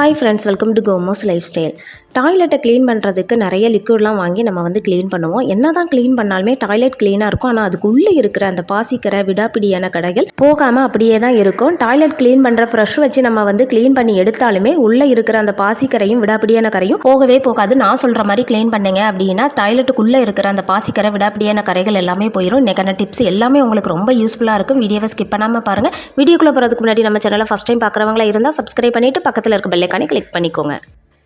Hi friends welcome to Komo's lifestyle டாய்லெட்டை clean பண்ணுறதுக்கு நிறைய லிக்விட்லாம் வாங்கி நம்ம வந்து க்ளீன் பண்ணுவோம். என்ன தான் க்ளீன் பண்ணாலுமே டாய்லெட் க்ளீனாக இருக்கும். ஆனால் அதுக்குள்ளே இருக்கிற அந்த பாசிக்கரை விடாப்பிடியான கடைகள் போகாமல் அப்படியே தான் இருக்கும். டாய்லெட் க்ளீன் பண்ணுற ப்ரஷ் வச்சு நம்ம வந்து க்ளீன் பண்ணி எடுத்தாலுமே உள்ளே இருக்கிற அந்த பாசிக்கரையும் விடாப்பிடியான கரையும் போகவே போகாது. நான் சொல்கிற மாதிரி க்ளீன் பண்ணுங்க அப்படின்னா டாய்லெட்டுக்குள்ளே இருக்கிற அந்த பாசிக்கரை விடாப்பிடியான கரைகள் எல்லாமே போயிடும் இன்றைக்கான டிப்ஸ் எல்லாமே உங்களுக்கு ரொம்ப யூஸ்ஃபுல்லாக இருக்கும். வீடியோவை ஸ்கிப் பண்ணாமல் பாருங்கள் வீடியோக்குள்ளே போகிறதுக்கு முன்னாடி நம்ம சேனலை ஃபஸ்ட் டைம் பார்க்குறவங்களா இருந்தால் சப்ஸ்கிரைப் பண்ணிவிட்டு பக்கத்தில் இருக்க பெல்லைக்கானே கிளிக் பண்ணிக்கோங்க.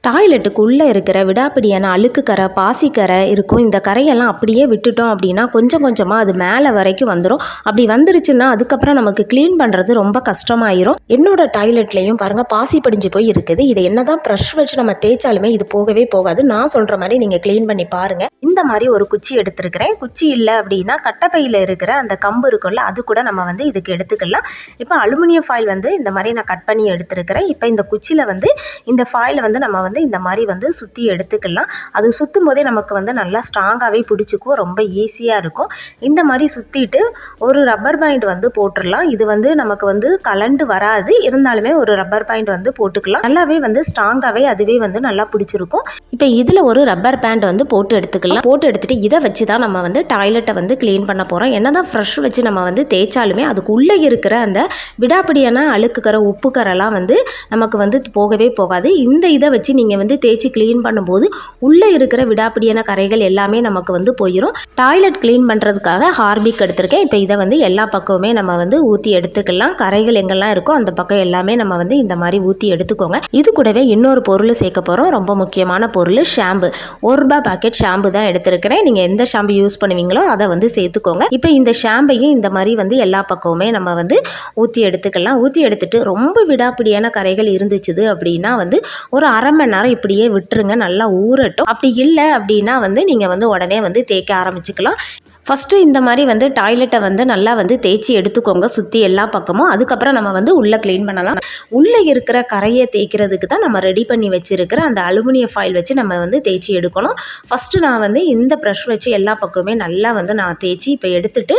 டாய்லெட்டுக்குள்ளே இருக்கிற விடாப்பிடியான அழுக்கு கரை பாசிக்கரை இருக்கும். இந்த கரையெல்லாம் அப்படியே விட்டுட்டோம் அப்படின்னா கொஞ்சம் கொஞ்சமாக அது மேலே வரைக்கும் வந்துடும் அப்படி வந்துருச்சுன்னா அதுக்கப்புறம் நமக்கு க்ளீன் பண்ணுறது ரொம்ப கஷ்டமாயிரும். என்னோட டாய்லெட்லேயும் பாருங்கள் பாசி படிஞ்சு போய் இருக்குது. இதை என்னதான் ப்ரஷ் வச்சு நம்ம தேய்ச்சாலுமே இது போகவே போகாது. நான் சொல்கிற மாதிரி நீங்கள் க்ளீன் பண்ணி பாருங்கள் இந்த மாதிரி ஒரு குச்சி எடுத்திருக்கிறேன். குச்சி இல்லை அப்படின்னா கட்டப்பையில் இருக்கிற அந்த கம்பு இருக்கும்ல அது கூட நம்ம வந்து இதுக்கு எடுத்துக்கலாம். இப்போ அலுமினியம் ஃபாயில் வந்து இந்த மாதிரி நான் கட் பண்ணி எடுத்துருக்கிறேன். இப்போ இந்த குச்சியில் வந்து இந்த ஃபாயில் வந்து நம்ம வந்து வந்து இந்த மாதிரி வந்து சுற்றி எடுத்துக்கலாம். அது சுற்றும் போதே நமக்கு வந்து நல்லா ஸ்ட்ராங்காகவே பிடிச்சிக்கும் ரொம்ப ஈஸியாக இருக்கும். இந்த மாதிரி சுற்றிட்டு ஒரு ரப்பர் பாயிண்ட் வந்து போட்டுடலாம் இது வந்து நமக்கு வந்து கலண்டு வராது. இருந்தாலுமே ஒரு ரப்பர் பாயிண்ட் வந்து போட்டுக்கலாம். நல்லாவே வந்து ஸ்ட்ராங்காகவே அதுவே வந்து நல்லா பிடிச்சிருக்கும். இப்போ இதில் ஒரு ரப்பர் பேண்ட் வந்து போட்டு எடுத்துக்கலாம். போட்டு எடுத்துட்டு இதை வச்சு தான் நம்ம வந்து டாய்லெட்டை வந்து க்ளீன் பண்ண போகிறோம் என்ன தான் ஃப்ரெஷ் வச்சு நம்ம வந்து தேய்ச்சாலுமே அதுக்குள்ளே இருக்கிற அந்த விடாப்பிடியான அழுக்குக்கிற உப்புக்கரெல்லாம் வந்து நமக்கு வந்து போகவே போகாது. இந்த இதை வச்சு நீங்கள் நீங்கள் வந்து தேய்ச்சி க்ளீன் பண்ணும்போது உள்ளே இருக்கிற விடாப்பிடியான கரைகள் எல்லாமே நமக்கு வந்து போயிடும் டாய்லெட் க்ளீன் பண்ணுறதுக்காக ஹார்பிக் எடுத்திருக்கேன். இப்போ இதை வந்து எல்லா பக்கமுமே நம்ம வந்து ஊற்றி எடுத்துக்கலாம். கரைகள் எங்கெல்லாம் இருக்கோ அந்த பக்கம் எல்லாமே நம்ம வந்து இந்த மாதிரி ஊற்றி எடுத்துக்கோங்க. இது கூடவே இன்னொரு பொருள் சேர்க்க போகிறோம் ரொம்ப முக்கியமான பொருள் ஷாம்பு. ஒரு ரூபாய் பாக்கெட் ஷாம்பு தான் எடுத்திருக்கிறேன். நீங்கள் எந்த ஷாம்பு யூஸ் பண்ணுவீங்களோ அதை வந்து சேர்த்துக்கோங்க. இப்போ இந்த ஷாம்பையும் இந்த மாதிரி வந்து எல்லா பக்கமுமே நம்ம வந்து ஊற்றி எடுத்துக்கலாம். ஊற்றி எடுத்துட்டு ரொம்ப விடாப்பிடியான கரைகள் இருந்துச்சு அப்படின்னா வந்து ஒரு அரை மணி நேரம் இப்படியே விட்டுருங்க நல்லா ஊறட்டும். அப்படி இல்லை அப்படின்னா வந்து நீங்கள் வந்து உடனே வந்து தேய்க்க ஆரம்பிச்சுக்கலாம். ஃபஸ்ட்டு இந்த மாதிரி வந்து டாய்லெட்டை வந்து நல்லா வந்து தேய்ச்சி எடுத்துக்கோங்க சுற்றி எல்லா பக்கமும். அதுக்கப்புறம் நம்ம வந்து உள்ளே க்ளீன் பண்ணலாம். உள்ளே இருக்கிற கரையை தேய்க்கிறதுக்கு தான் நம்ம ரெடி பண்ணி வச்சுருக்கிற அந்த அலுமினியம் ஃபாயில் வச்சு நம்ம வந்து தேய்ச்சி எடுக்கணும். ஃபஸ்ட்டு நான் வந்து இந்த ப்ரஷ் வச்சு எல்லா பக்கமுமே நல்லா வந்து நான் தேய்ச்சி இப்போ எடுத்துட்டு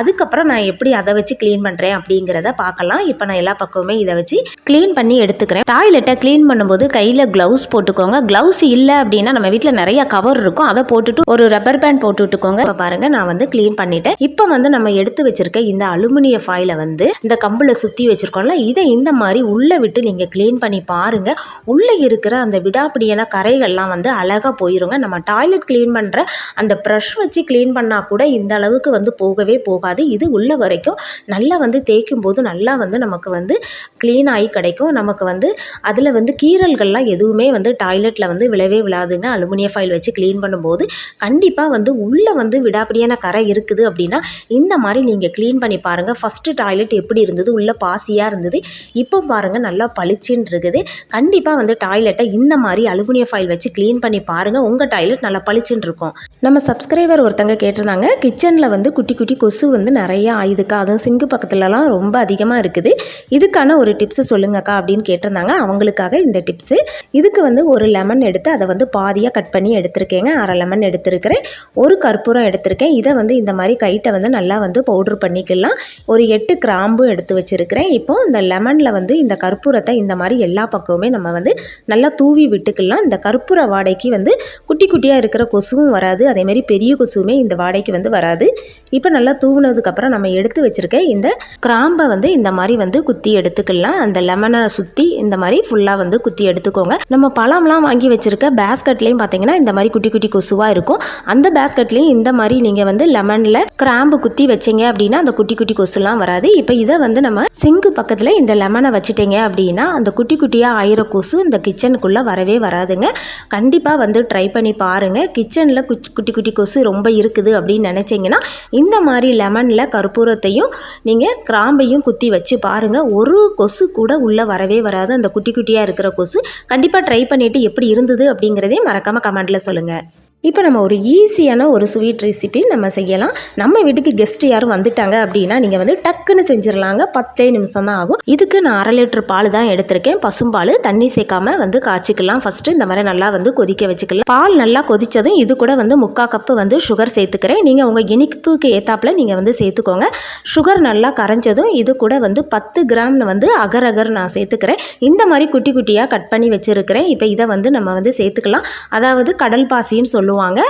அதுக்கப்புறம் நான் எப்படி அதை வச்சு க்ளீன் பண்ணுறேன் அப்படிங்கிறத பார்க்கலாம். இப்போ நான் எல்லா பக்கமுமே இதை வச்சு க்ளீன் பண்ணி எடுத்துக்கிறேன். டாய்லெட்டை க்ளீன் பண்ணும்போது கையில் க்ளவுஸ் போட்டுக்கோங்க. க்ளவுஸ் இல்லை அப்படின்னா நம்ம வீட்டில் நிறைய கவர் இருக்கும். அதை போட்டுட்டு ஒரு ரப்பர் பேண்ட் போட்டு விட்டுக்கோங்க. இப்போ பாருங்கள் நான் வந்து க்ளீன் பண்ணிட்டேன். இப்போ வந்து நம்ம எடுத்து வச்சிருக்க இந்த அலுமினிய ஃபாயிலை வந்து இந்த கம்பில் சுற்றி வச்சிருக்கோம்ல இதை இந்த மாதிரி உள்ளே விட்டு நீங்கள் க்ளீன் பண்ணி பாருங்க. உள்ளே இருக்கிற அந்த விடாப்பிடியான கரைகள்லாம் வந்து அழகாக போயிருங்க. நம்ம டாய்லெட் க்ளீன் பண்ணுற அந்த ப்ரஷ் வச்சு க்ளீன் பண்ணால் கூட இந்த அளவுக்கு வந்து போகவே போகாது. இது உள்ள வரைக்கும் நல்லா வந்து தேய்க்கும் போது நல்லா வந்து நமக்கு வந்து க்ளீன் ஆகி கிடைக்கும். நமக்கு வந்து அதில் வந்து கீறல்கள்லாம் எதுவுமே வந்து டாய்லெட்டில் வந்து விழவே விழாதுங்க. அலுமினிய ஃபைல் வச்சு க்ளீன் பண்ணும்போது கண்டிப்பாக வந்து உள்ளே வந்து விடாப்படியான கரை இருக்குது அப்படின்னா இந்த மாதிரி நீங்கள் க்ளீன் பண்ணி பாருங்கள் ஃபஸ்ட்டு டாய்லெட் எப்படி இருந்தது? உள்ளே பாசியாக இருந்தது? இப்போ பாருங்கள் நல்லா பளிச்சுன்னு இருக்குது. கண்டிப்பாக வந்து டாய்லெட்டை இந்த மாதிரி அலுமினிய ஃபைல் வச்சு க்ளீன் பண்ணி பாருங்கள் உங்கள் டாய்லெட் நல்லா பளிச்சுன்னு இருக்கும். நம்ம சப்ஸ்கிரைபர் ஒருத்தங்க கேட்டிருந்தாங்க கிச்சனில் வந்து குட்டி குட்டி கொசு வந்து நிறைய ஆயுதுக்கா? அதுவும் சிங்கு பக்கத்துலலாம் ரொம்ப அதிகமாக இருக்குது. இதுக்கான ஒரு டிப்ஸு சொல்லுங்கக்கா அப்படின்னு கேட்டிருந்தாங்க. அவங்களுக்காக இந்த டிப்ஸு இதுக்கு வந்து ஒரு லெமன் எடுத்து அதை வந்து பாதியாக கட் பண்ணி எடுத்திருக்கேங்க. அரை லெமன் எடுத்திருக்கிறேன். ஒரு கற்பூரம் எடுத்திருக்கேன். இதை வந்து இந்த மாதிரி கைட்டை வந்து நல்லா வந்து பவுட்ரு பண்ணிக்கலாம். ஒரு எட்டு கிராம்பு எடுத்து வச்சுருக்கிறேன். இப்போ இந்த லெமனில் வந்து இந்த கற்பூரத்தை இந்த மாதிரி எல்லா பக்கமுமே நம்ம வந்து நல்லா தூவி விட்டுக்கலாம். இந்த கற்பூர வாடைக்கு வந்து குட்டி குட்டியாக இருக்கிற கொசுவும் வராது. அதேமாரி பெரிய கொசுவுமே இந்த வாடைக்கு வந்து வராது. இப்போ நல்லா தூவினதுக்கப்புறம் நம்ம எடுத்து வச்சுருக்க இந்த கிராம்பை வந்து இந்த மாதிரி வந்து குத்தி எடுத்துக்கலாம். அந்த லெமனை சுற்றி இந்த மாதிரி ஃபுல்லாக வந்து குத்தி எடுத்துக்கோங்க. நம்ம பழம்லாம் வாங்கி வச்சுருக்க பேஸ்கட்லேயும் பார்த்தீங்கன்னா இந்த மாதிரி குட்டி குட்டி கொசுவாக இருக்கும். அந்த பேஸ்கட்லேயும் இந்த மாதிரி நீங்கள் வந்து லெமனில் கிராம்பு குத்தி வச்சீங்க அப்படின்னா அந்த குட்டி குட்டி கொசுலாம் வராது. இப்போ இதை வந்து நம்ம சிங்கு பக்கத்தில் இந்த லெமனை வச்சுட்டீங்க அப்படின்னா அந்த குட்டி குட்டியாக ஆயிர கொசு இந்த கிச்சனுக்குள்ளே வரவே வராதுங்க. கண்டிப்பாக வந்து ட்ரை பண்ணி பாருங்கள் கிச்சனில் குட்டி குட்டி கொசு ரொம்ப இருக்குது அப்படின்னு நினச்சிங்கன்னா இந்த மாதிரி லெமனில் கற்பூரத்தையும் நீங்கள் கிராம்பையும் குத்தி வச்சு பாருங்கள் ஒரு கொசு கூட உள்ளே வரவே வராது. அந்த குட்டி குட்டியாக இருக்கிற கொசு கண்டிப்பாக ட்ரை பண்ணிவிட்டு எப்படி இருந்தது அப்படிங்கிறதையும் மறக்காமல் கமெண்ட்டில் சொல்லுங்கள் இப்போ நம்ம ஒரு ஈஸியான ஒரு ஸ்வீட் ரெசிபி நம்ம செய்யலாம். நம்ம வீட்டுக்கு கெஸ்ட் யாரும் வந்துட்டாங்க அப்படின்னா நீங்கள் வந்து டக்குன்னு செஞ்சிடலாங்க பத்தே நிமிஷம் தான் ஆகும். இதுக்கு நான் அரை லிட்டர் பால் தான் எடுத்திருக்கேன். பசும்பால் தண்ணி சேர்க்காம வந்து காய்ச்சிக்கலாம். ஃபஸ்ட்டு இந்த மாதிரி நல்லா வந்து கொதிக்க வச்சுக்கலாம். பால் நல்லா கொதித்ததும் இது கூட வந்து முக்கால் கப்பு வந்து சுகர் சேர்த்துக்கிறேன். நீங்கள் உங்கள் இனிப்புக்கு ஏற்றாப்புல நீங்கள் வந்து சேர்த்துக்கோங்க. சுகர் நல்லா கரைஞ்சதும் இது கூட வந்து பத்து கிராம்னு வந்து அகர் அகர் நான் சேர்த்துக்கிறேன். இந்த மாதிரி குட்டி குட்டியாக கட் பண்ணி வச்சுருக்கிறேன். இப்போ இதை வந்து நம்ம வந்து சேர்த்துக்கலாம். அதாவது கடல் பாசின்னு சொல்லுவோம். போடுவாங்க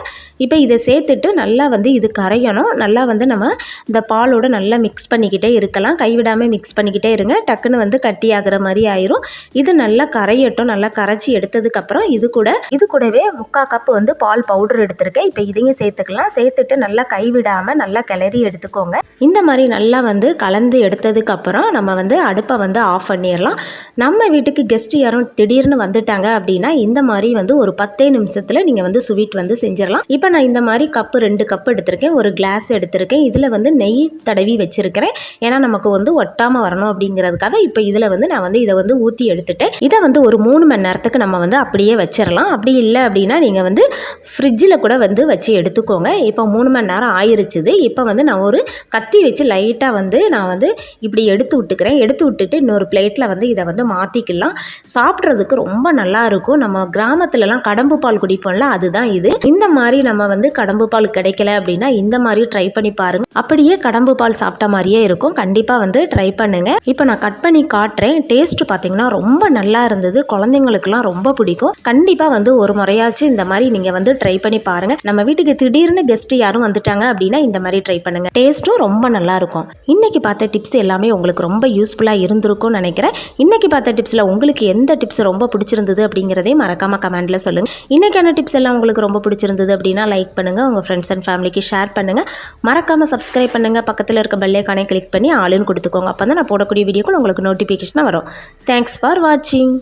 இப்போ இதை சேர்த்துட்டு நல்லா வந்து இது கரையணும். நல்லா வந்து நம்ம இந்த பாலோடு நல்லா மிக்ஸ் பண்ணிக்கிட்டே இருக்கலாம். கைவிடாமல் மிக்ஸ் பண்ணிக்கிட்டே இருங்க. டக்குன்னு வந்து கட்டி மாதிரி ஆயிரும். இது நல்லா கரையட்டும். நல்லா கரைச்சி எடுத்ததுக்கப்புறம் இது கூட இது கூடவே முக்கால் கப் வந்து பால் பவுடர் எடுத்திருக்கேன். இப்போ இதையும் சேர்த்துக்கலாம். சேர்த்துட்டு நல்லா கைவிடாமல் நல்லா கிளறி எடுத்துக்கோங்க. இந்த மாதிரி நல்லா வந்து கலந்து எடுத்ததுக்கப்புறம் நம்ம வந்து அடுப்பை வந்து ஆஃப் பண்ணிடலாம் நம்ம வீட்டுக்கு கெஸ்ட் யாரும் திடீர்னு வந்துட்டாங்க அப்படின்னா இந்த மாதிரி வந்து ஒரு பத்தே நிமிஷத்தில் நீங்கள் வந்து ஸ்வீட் வந்து வந்து செஞ்சிடலாம் இப்போ நான் இந்த மாதிரி கப்பு ரெண்டு கப் எடுத்திருக்கேன். ஒரு கிளாஸ் எடுத்திருக்கேன். இதில் வந்து நெய் தடவி வச்சிருக்கிறேன். ஏன்னா நமக்கு வந்து ஒட்டாமல் வரணும் அப்படிங்கிறதுக்காக இப்போ இதில் வந்து நான் வந்து இதை வந்து ஊற்றி எடுத்துட்டேன். இதை வந்து ஒரு மூணு மணி நேரத்துக்கு நம்ம வந்து அப்படியே வச்சிடலாம் அப்படி இல்லை அப்படின்னா நீங்கள் வந்து ஃப்ரிட்ஜில் கூட வந்து வச்சு எடுத்துக்கோங்க. இப்போ மூணு மணி நேரம் ஆயிருச்சுது. இப்போ வந்து நான் ஒரு கத்தி வச்சு லைட்டாக வந்து நான் வந்து இப்படி எடுத்து விட்டுக்கிறேன். எடுத்து விட்டுட்டு இன்னொரு பிளேட்டில் வந்து இதை வந்து மாற்றிக்கலாம் சாப்பிட்றதுக்கு ரொம்ப நல்லா இருக்கும். நம்ம கிராமத்துலலாம் கடம்பு பால் குடிப்போம்ல அதுதான் இது. இந்த மாதிரி நம்ம வந்து கடம்பு பால் கிடைக்கல அப்படின்னா இந்த மாதிரி ட்ரை பண்ணி பாருங்க. அப்படியே கடம்பு பால் சாப்பிட்ட மாதிரியே இருக்கும். கண்டிப்பாக வந்து ட்ரை பண்ணுங்க. இப்போ நான் கட் பண்ணி காட்டுறேன். டேஸ்ட் பார்த்தீங்கன்னா ரொம்ப நல்லா இருந்தது. குழந்தைங்களுக்குலாம் ரொம்ப பிடிக்கும். கண்டிப்பாக வந்து ஒரு முறையாச்சும் இந்த மாதிரி நீங்கள் வந்து ட்ரை பண்ணி பாருங்க. நம்ம வீட்டுக்கு திடீர்னு கெஸ்ட் யாரும் வந்துட்டாங்க அப்படின்னா இந்த மாதிரி ட்ரை பண்ணுங்க. டேஸ்ட்டும் ரொம்ப நல்லா இருக்கும். இன்னைக்கு பார்த்த டிப்ஸ் எல்லாமே உங்களுக்கு ரொம்ப யூஸ்ஃபுல்லாக இருந்திருக்கும்னு நினைக்கிறேன். இன்னைக்கு பார்த்த டிப்ஸில் உங்களுக்கு எந்த டிப்ஸ் ரொம்ப பிடிச்சிருந்தது அப்படிங்கிறதையும் மறக்காம கமெண்ட்ல சொல்லுங்க. இன்னைக்கான டிப்ஸ் எல்லாம் உங்களுக்கு ரொம்ப பிடிச்சிருந்தது அப்படின்னா லைக் பண்ணுங்க. உங்கள் ஃப்ரெண்ட்ஸ் அண்ட் ஃபேமிலிக்கு ஷேர் பண்ணுங்கள் மறக்காமல் சப்ஸ்கிரைப் பண்ணுங்க. பக்கத்தில் இருக்க பெல்லைக்கானே கிளிக் பண்ணி ஆளுன்னு கொடுத்துக்கோங்க. அப்போ தான் நான் போடக்கூடிய வீடியோக்கள் உங்களுக்கு நோட்டிஃபிகேஷனாக வரும். தேங்க்ஸ் ஃபார் வாட்சிங்